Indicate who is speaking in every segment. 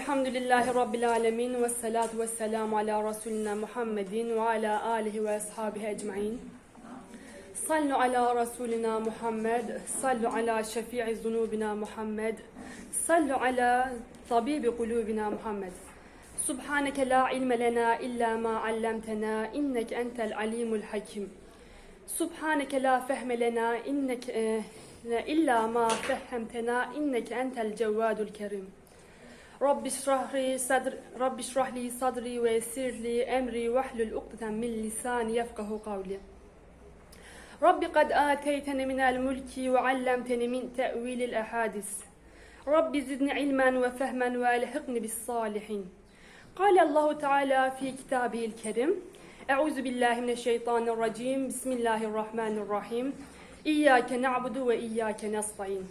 Speaker 1: الحمد لله رب العالمين والصلاة والسلام على رسولنا محمد وعلى آله وأصحابه أجمعين. صلوا على رسولنا محمد صلوا على شفيع ذنوبنا محمد صلوا على طبيب قلوبنا محمد. سبحانك لا علم لنا إلا ما علمتنا إنك أنت العليم الحكيم. سبحانك لا فهم لنا إنك إيه، إلا ما فهمتنا إنك أنت الجواد الكريم. رب اشرح لي صدر رب اشرح لي صدري ويسر لي أمري واحلل عقدة من لساني يفقه قولي. رب قد آتيتني من الملك وعلمتني من تأويل الأحاديث. رب زدني علما وفهما وألحقني بالصالحين. قال الله تعالى في كتابه الكريم أعوذ بالله من الشيطان الرجيم. بسم الله الرحمن الرحيم. إياك نعبد وإياك نستعين.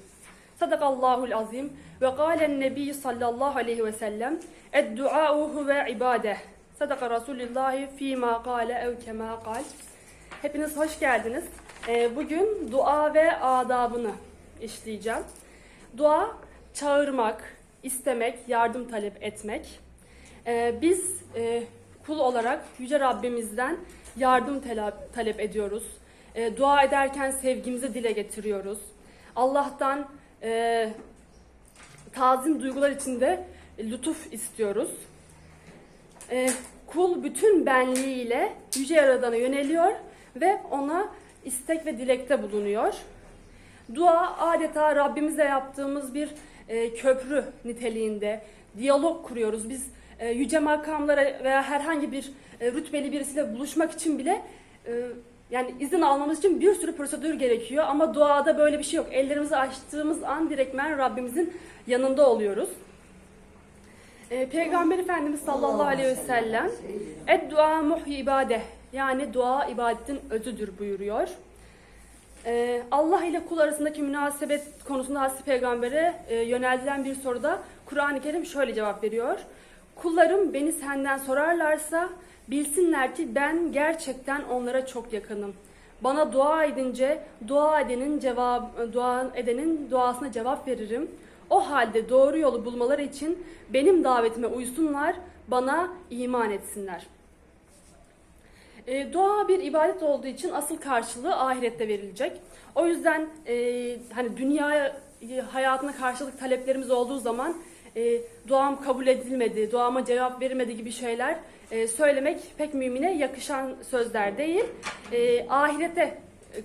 Speaker 1: Sadakallahul azim ve kâlen nebi sallallahu aleyhi ve sellem eddua'u huve ibadeh. Sadaka Resulillahi fîmâ kâle ev kemâ kal. Hepiniz hoş geldiniz. Ee, bugün dua ve adabını işleyeceğim. Dua, çağırmak, istemek, yardım talep etmek. Ee, biz e, kul olarak Yüce Rabbimizden yardım talep ediyoruz. Ee, dua ederken sevgimizi dile getiriyoruz. Allah'tan e, tazim duygular içinde lütuf istiyoruz. Ee, kul bütün benliğiyle Yüce Yaradan'a yöneliyor ve ona istek ve dilekte bulunuyor. Dua adeta Rabbimize yaptığımız bir e, köprü niteliğinde diyalog kuruyoruz. Biz e, yüce makamlara veya herhangi bir e, rütbeli birisiyle buluşmak için bile e, yani izin almamız için bir sürü prosedür gerekiyor ama duada böyle bir şey yok. Ellerimizi açtığımız an direktmen Rabbimizin yanında oluyoruz. E, Peygamber Efendimiz sallallahu aleyhi ve sellem et dua muhyi ibadeh yani dua ibadetin özüdür buyuruyor. Ee, Allah ile kul arasındaki münasebet konusunda Hazreti Peygamber'e e, yöneltilen bir soruda Kur'an-ı Kerim şöyle cevap veriyor. Kullarım beni senden sorarlarsa bilsinler ki ben gerçekten onlara çok yakınım. Bana dua edince dua edenin cevap dua edenin duasına cevap veririm. O halde doğru yolu bulmaları için benim davetime uysunlar, bana iman etsinler.'' E, dua bir ibadet olduğu için asıl karşılığı ahirette verilecek. O yüzden e, hani dünya hayatına karşılık taleplerimiz olduğu zaman e, duam kabul edilmedi, duama cevap verilmedi gibi şeyler e, söylemek pek mümine yakışan sözler değil. E, ahirete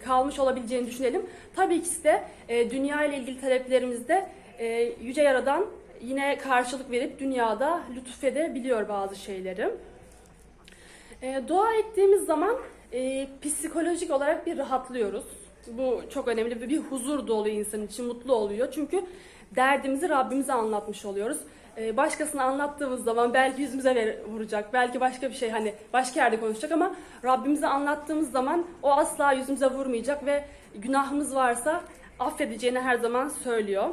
Speaker 1: kalmış olabileceğini düşünelim. Tabii ki de e, dünya ile ilgili taleplerimizde e, Yüce Yaradan yine karşılık verip dünyada lütfedebiliyor bazı şeyleri. E, dua ettiğimiz zaman e, psikolojik olarak bir rahatlıyoruz. Bu çok önemli ve bir huzur dolu insan için mutlu oluyor. Çünkü derdimizi Rabbimize anlatmış oluyoruz. E, başkasına anlattığımız zaman belki yüzümüze ver, vuracak, belki başka bir şey hani başka yerde konuşacak ama Rabbimize anlattığımız zaman o asla yüzümüze vurmayacak ve günahımız varsa affedeceğini her zaman söylüyor.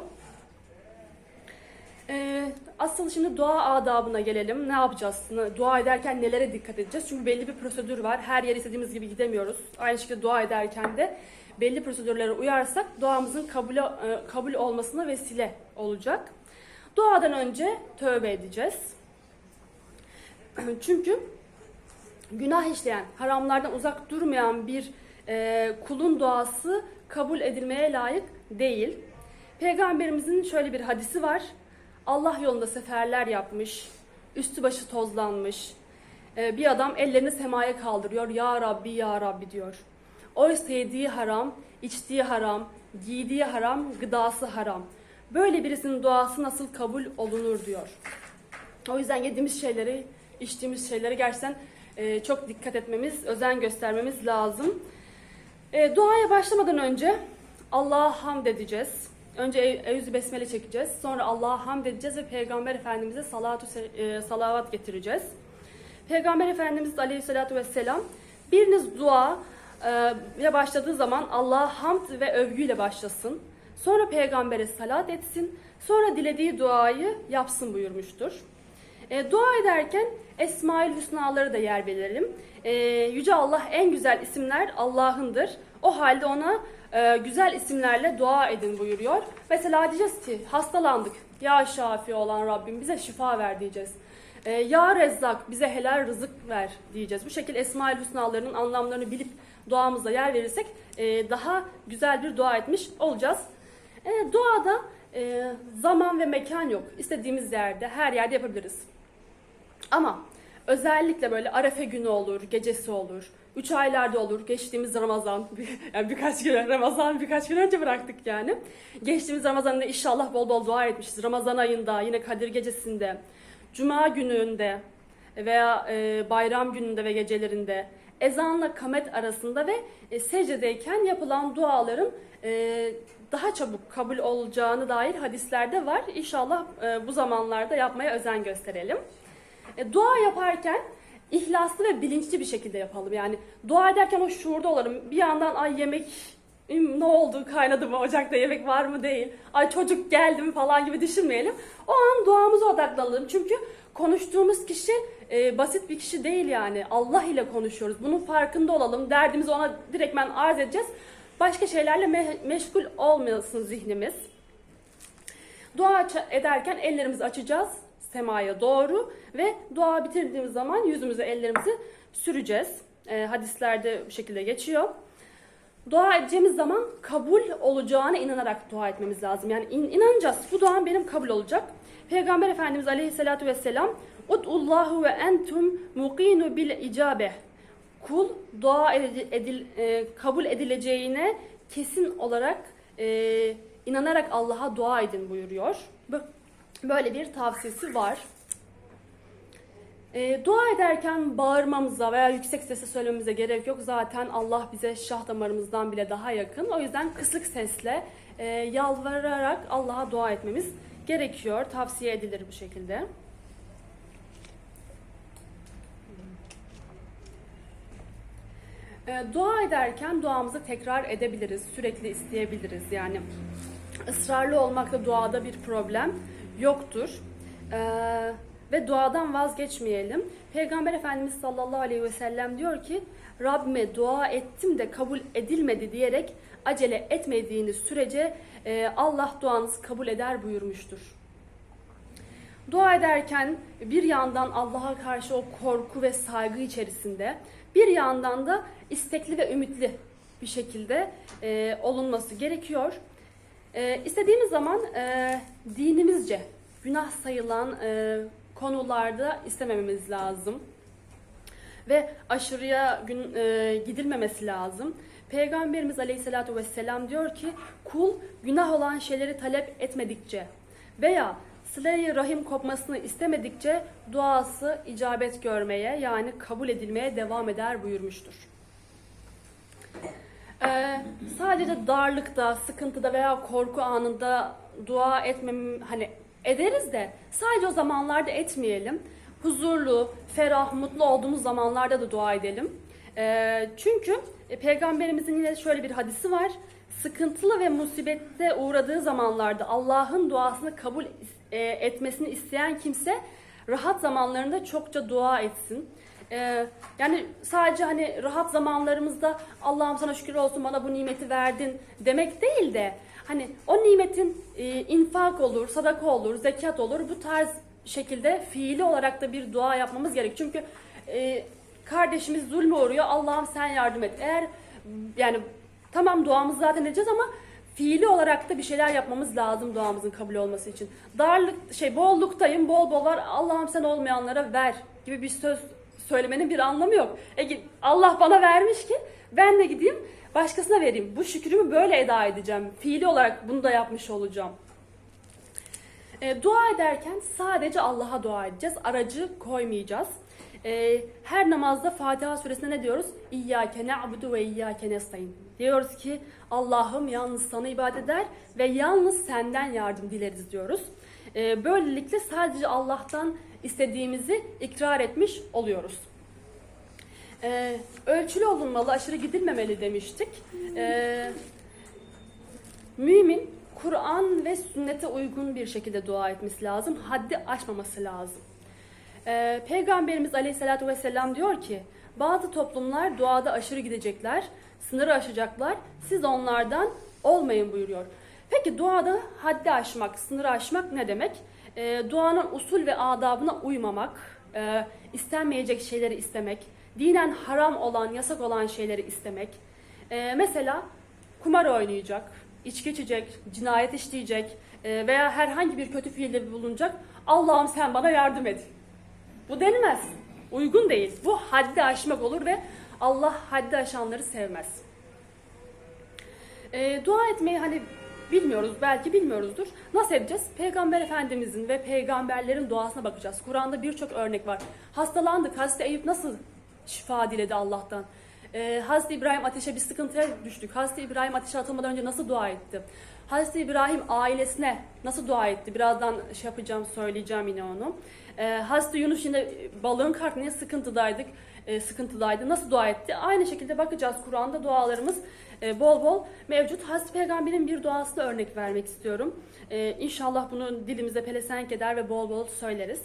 Speaker 1: Ee, asıl şimdi dua adabına gelelim. Ne yapacağız? Dua ederken nelere dikkat edeceğiz? Çünkü belli bir prosedür var. Her yere istediğimiz gibi gidemiyoruz. Aynı şekilde dua ederken de belli prosedürlere uyarsak duamızın kabul, e, kabul olmasına vesile olacak. Duadan önce tövbe edeceğiz. Çünkü günah işleyen, haramlardan uzak durmayan bir e, kulun duası kabul edilmeye layık değil. Peygamberimizin şöyle bir hadisi var. Allah yolunda seferler yapmış, üstü başı tozlanmış. Ee, bir adam ellerini semaya kaldırıyor. Ya Rabbi, Ya Rabbi diyor. Oysa yediği haram, içtiği haram, giydiği haram, gıdası haram. Böyle birisinin duası nasıl kabul olunur diyor. O yüzden yediğimiz şeyleri, içtiğimiz şeyleri gerçekten e, çok dikkat etmemiz, özen göstermemiz lazım. E, duaya başlamadan önce Allah'a hamd edeceğiz. Önce Eyyüzü Besmele çekeceğiz. Sonra Allah'a hamd edeceğiz ve Peygamber Efendimiz'e salatu, e, salavat getireceğiz. Peygamber Efendimiz Aleyhisselatü Vesselam biriniz dua e, başladığı zaman Allah'a hamd ve övgüyle başlasın. Sonra Peygamber'e salat etsin. Sonra dilediği duayı yapsın buyurmuştur. E, dua ederken Esma-ül Hüsnaları da yer verelim. E, Yüce Allah en güzel isimler Allah'ındır. O halde ona e, güzel isimlerle dua edin buyuruyor. Mesela diyeceğiz ki hastalandık. Ya şafi olan Rabbim bize şifa ver diyeceğiz. E, ya Rezzak bize helal rızık ver diyeceğiz. Bu şekilde Esma-ül Hüsnalarının anlamlarını bilip duamıza yer verirsek e, daha güzel bir dua etmiş olacağız. E, duada e, zaman ve mekan yok. İstediğimiz yerde, her yerde yapabiliriz. Ama özellikle böyle Arefe günü olur, gecesi olur, üç aylarda olur, geçtiğimiz Ramazan, yani birkaç gün Ramazan birkaç gün önce bıraktık yani. Geçtiğimiz Ramazan'da inşallah bol bol dua etmişiz. Ramazan ayında, yine Kadir gecesinde, Cuma gününde veya e, bayram gününde ve gecelerinde ezanla kamet arasında ve e, secdedeyken yapılan duaların e, daha çabuk kabul olacağını dair hadislerde var. İnşallah e, bu zamanlarda yapmaya özen gösterelim. E, dua yaparken ihlaslı ve bilinçli bir şekilde yapalım. Yani dua ederken o şuurda olalım. Bir yandan ay yemek "Hmm, ne oldu kaynadı mı ocakta yemek var mı değil. Ay çocuk geldi mi falan gibi düşünmeyelim. O an duamıza odaklanalım. Çünkü konuştuğumuz kişi e, basit bir kişi değil yani. Allah ile konuşuyoruz. Bunun farkında olalım. Derdimizi ona direktmen arz edeceğiz. Başka şeylerle me- meşgul olmasın zihnimiz. Dua ederken ellerimizi açacağız semaya doğru ve dua bitirdiğimiz zaman yüzümüze ellerimizi süreceğiz. E, hadislerde bu şekilde geçiyor. Dua edeceğimiz zaman kabul olacağına inanarak dua etmemiz lazım. Yani in- inanacağız. Bu duam benim kabul olacak. Peygamber Efendimiz Aleyhisselatü Vesselam Ud'ullahu ve entum muqinu bil icabe. Kul dua edil- edil- e, kabul edileceğine kesin olarak e, inanarak Allah'a dua edin buyuruyor. Bu- Böyle bir tavsiyesi var. E, dua ederken bağırmamıza veya yüksek sesle söylememize gerek yok. Zaten Allah bize şah damarımızdan bile daha yakın. O yüzden kısık sesle e, yalvararak Allah'a dua etmemiz gerekiyor. Tavsiye edilir bu şekilde. E, dua ederken duamızı tekrar edebiliriz. Sürekli isteyebiliriz. Yani ısrarlı olmakta duada bir problem yoktur. Ee, ve duadan vazgeçmeyelim. Peygamber Efendimiz sallallahu aleyhi ve sellem diyor ki Rabbime dua ettim de kabul edilmedi diyerek acele etmediğiniz sürece e, Allah duanızı kabul eder buyurmuştur. Dua ederken bir yandan Allah'a karşı o korku ve saygı içerisinde bir yandan da istekli ve ümitli bir şekilde e, olunması gerekiyor. E, istediğimiz zaman e, dinimizce günah sayılan e, konularda istemememiz lazım. Ve aşırıya gün, e, gidilmemesi lazım. Peygamberimiz Aleyhisselatü Vesselam diyor ki kul günah olan şeyleri talep etmedikçe veya sıla rahim kopmasını istemedikçe duası icabet görmeye yani kabul edilmeye devam eder buyurmuştur. Ee, sadece darlıkta, sıkıntıda veya korku anında dua etmem hani ederiz de sadece o zamanlarda etmeyelim. Huzurlu, ferah, mutlu olduğumuz zamanlarda da dua edelim. Ee, çünkü e, peygamberimizin yine şöyle bir hadisi var. Sıkıntılı ve musibette uğradığı zamanlarda Allah'ın duasını kabul e, etmesini isteyen kimse rahat zamanlarında çokça dua etsin. Ee, yani sadece hani rahat zamanlarımızda Allah'ım sana şükür olsun bana bu nimeti verdin demek değil de hani o nimetin e, infak olur, sadaka olur, zekat olur bu tarz şekilde fiili olarak da bir dua yapmamız gerek. Çünkü e, kardeşimiz zulme uğruyor Allah'ım sen yardım et. Eğer yani tamam duamızı zaten edeceğiz ama fiili olarak da bir şeyler yapmamız lazım duamızın kabul olması için. Darlık şey bolluktayım, bol bol var. Allah'ım sen olmayanlara ver gibi bir söz söylemenin bir anlamı yok. E, Allah bana vermiş ki ben de gideyim başkasına vereyim. Bu şükrümü böyle eda edeceğim. Fiili olarak bunu da yapmış olacağım. E, dua ederken sadece Allah'a dua edeceğiz. Aracı koymayacağız. E, her namazda Fatiha suresinde ne diyoruz? İyyâke ne'budu ve iyyâke nestaîn. Diyoruz ki Allah'ım yalnız sana ibadet eder ve yalnız senden yardım dileriz diyoruz. E, böylelikle sadece Allah'tan istediğimizi ikrar etmiş oluyoruz. E, ölçülü olunmalı, aşırı gidilmemeli demiştik. E, Mümin Kur'an ve sünnete uygun bir şekilde dua etmesi lazım. Haddi aşmaması lazım. Ee, Peygamberimiz Aleyhisselatü Vesselam diyor ki Bazı toplumlar duada aşırı gidecekler, sınırı aşacaklar. Siz onlardan olmayın buyuruyor. Peki duada haddi aşmak, sınırı aşmak ne demek? Ee, duanın usul ve adabına uymamak, e, istenmeyecek şeyleri istemek, dinen haram olan, yasak olan şeyleri istemek. Ee, mesela kumar oynayacak, içki içecek, cinayet işleyecek e, veya herhangi bir kötü fiilde bulunacak. Allah'ım sen bana yardım et. Bu denmez. Uygun değil. Bu haddi aşmak olur ve Allah haddi aşanları sevmez. E, dua etmeyi hani bilmiyoruz, belki bilmiyoruzdur. Nasıl edeceğiz? Peygamber Efendimizin ve peygamberlerin duasına bakacağız. Kur'an'da birçok örnek var. Hastalandık. Hazreti Eyüp nasıl şifa diledi Allah'tan? E, Hazreti İbrahim ateşe bir sıkıntıya düştük. Hazreti İbrahim ateşe atılmadan önce nasıl dua etti? Hazreti İbrahim ailesine nasıl dua etti? Birazdan şey yapacağım, söyleyeceğim yine onu. E, Hazreti Yunus yine balığın karnına sıkıntıdaydık, e, sıkıntıdaydı. Nasıl dua etti? Aynı şekilde bakacağız Kur'an'da dualarımız e, bol bol mevcut. Hazreti Peygamber'in bir duasına örnek vermek istiyorum. E, inşallah bunu dilimize pelesenk eder ve bol bol söyleriz.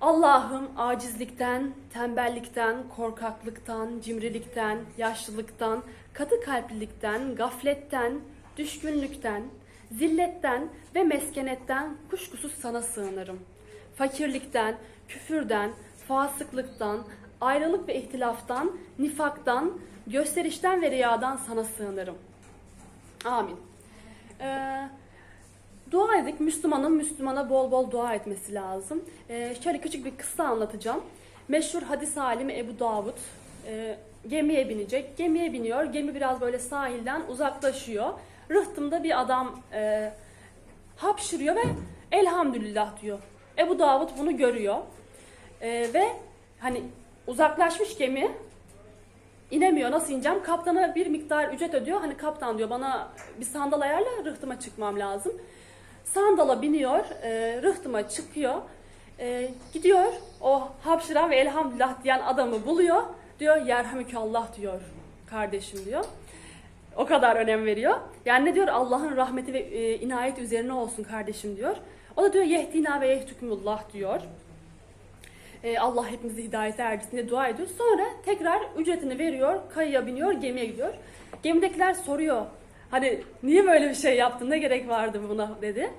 Speaker 1: Allah'ım acizlikten, tembellikten, korkaklıktan, cimrilikten, yaşlılıktan, katı kalplilikten, gafletten, düşkünlükten, zilletten ve meskenetten kuşkusuz sana sığınırım. Fakirlikten, küfürden, fasıklıktan, ayrılık ve ihtilaftan, nifaktan, gösterişten ve riyadan sana sığınırım. Amin. Ee, Dua edik. Müslümanın Müslümana bol bol dua etmesi lazım. Ee, şöyle küçük bir kıssa anlatacağım. Meşhur hadis alimi Ebu Davud e, gemiye binecek. Gemiye biniyor. Gemi biraz böyle sahilden uzaklaşıyor. Rıhtımda bir adam e, hapşırıyor ve elhamdülillah diyor. Ebu Davud bunu görüyor. E, ve hani uzaklaşmış gemi inemiyor. Nasıl ineceğim? Kaptana bir miktar ücret ödüyor. Hani kaptan diyor bana bir sandal ayarla rıhtıma çıkmam lazım. Sandala biniyor, e, rıhtıma çıkıyor. E, gidiyor o hapşıran ve elhamdülillah diyen adamı buluyor. Diyor yerhamükallah diyor kardeşim diyor. O kadar önem veriyor. Yani ne diyor? Allah'ın rahmeti ve e, inayet üzerine olsun kardeşim diyor. O da diyor yehdina ve yehdükümullah diyor. E, Allah hepimizi hidayete erdirsin dua ediyor. Sonra tekrar ücretini veriyor, kayıya biniyor, gemiye gidiyor. Gemidekiler soruyor. Hani niye böyle bir şey yaptın, ne gerek vardı buna dedi.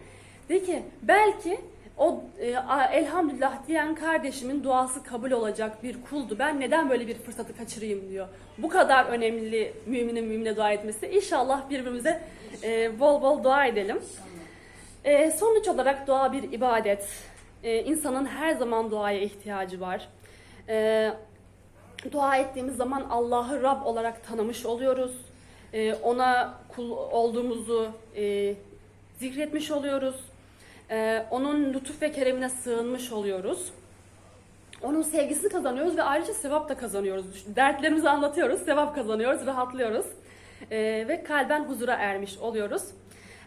Speaker 1: Dedi ki belki o e, elhamdülillah diyen kardeşimin duası kabul olacak bir kuldu. Ben neden böyle bir fırsatı kaçırayım diyor. Bu kadar önemli müminin mümine dua etmesi. İnşallah birbirimize e, bol bol dua edelim. E, sonuç olarak dua bir ibadet. E, insanın her zaman duaya ihtiyacı var. E, dua ettiğimiz zaman Allah'ı Rab olarak tanımış oluyoruz. E, ona kul olduğumuzu e, zikretmiş oluyoruz. Onun lütuf ve keremine sığınmış oluyoruz. Onun sevgisini kazanıyoruz ve ayrıca sevap da kazanıyoruz. Dertlerimizi anlatıyoruz, sevap kazanıyoruz, rahatlıyoruz. Ve kalben huzura ermiş oluyoruz.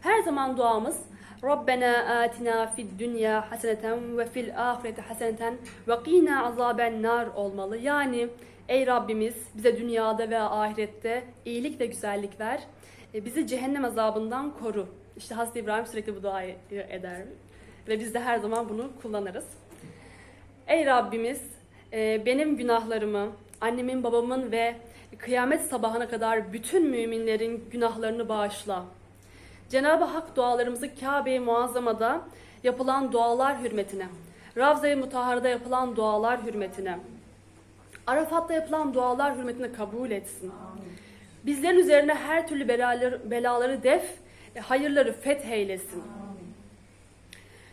Speaker 1: Her zaman duamız Rabbena atina fid dünya haseneten ve fil ahireti haseneten ve qina azaben nar olmalı. Yani ey Rabbimiz bize dünyada ve ahirette iyilik ve güzellik ver. E, Bizi cehennem azabından koru. İşte Hazreti İbrahim sürekli bu duayı eder. Ve biz de her zaman bunu kullanırız. Ey Rabbimiz e, benim günahlarımı, annemin babamın ve kıyamet sabahına kadar bütün müminlerin günahlarını bağışla. Cenab-ı Hak dualarımızı Kabe-i Muazzama'da yapılan dualar hürmetine, Ravza-i Mutahhara'da yapılan dualar hürmetine, Arafat'ta yapılan dualar hürmetine kabul etsin. Bizlerin üzerine her türlü belaları, belaları def, e, hayırları fetheylesin.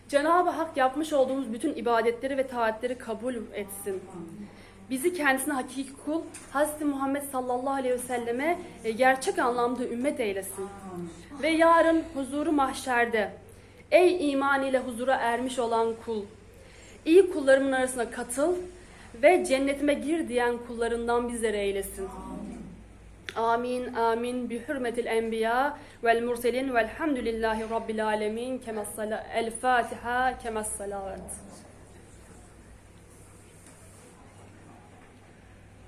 Speaker 1: Cenab-ı Hak yapmış olduğumuz bütün ibadetleri ve taatleri kabul etsin. Bizi kendisine hakiki kul, Hz. Muhammed sallallahu aleyhi ve selleme e, gerçek anlamda ümmet eylesin. Ve yarın huzuru mahşerde, ey iman ile huzura ermiş olan kul, iyi kullarımın arasına katıl ve cennetime gir diyen kullarından bizleri eylesin. Amin amin bi hürmetil enbiya vel murselin velhamdülillahi rabbil alemin kemas el Fatiha kemas salavat.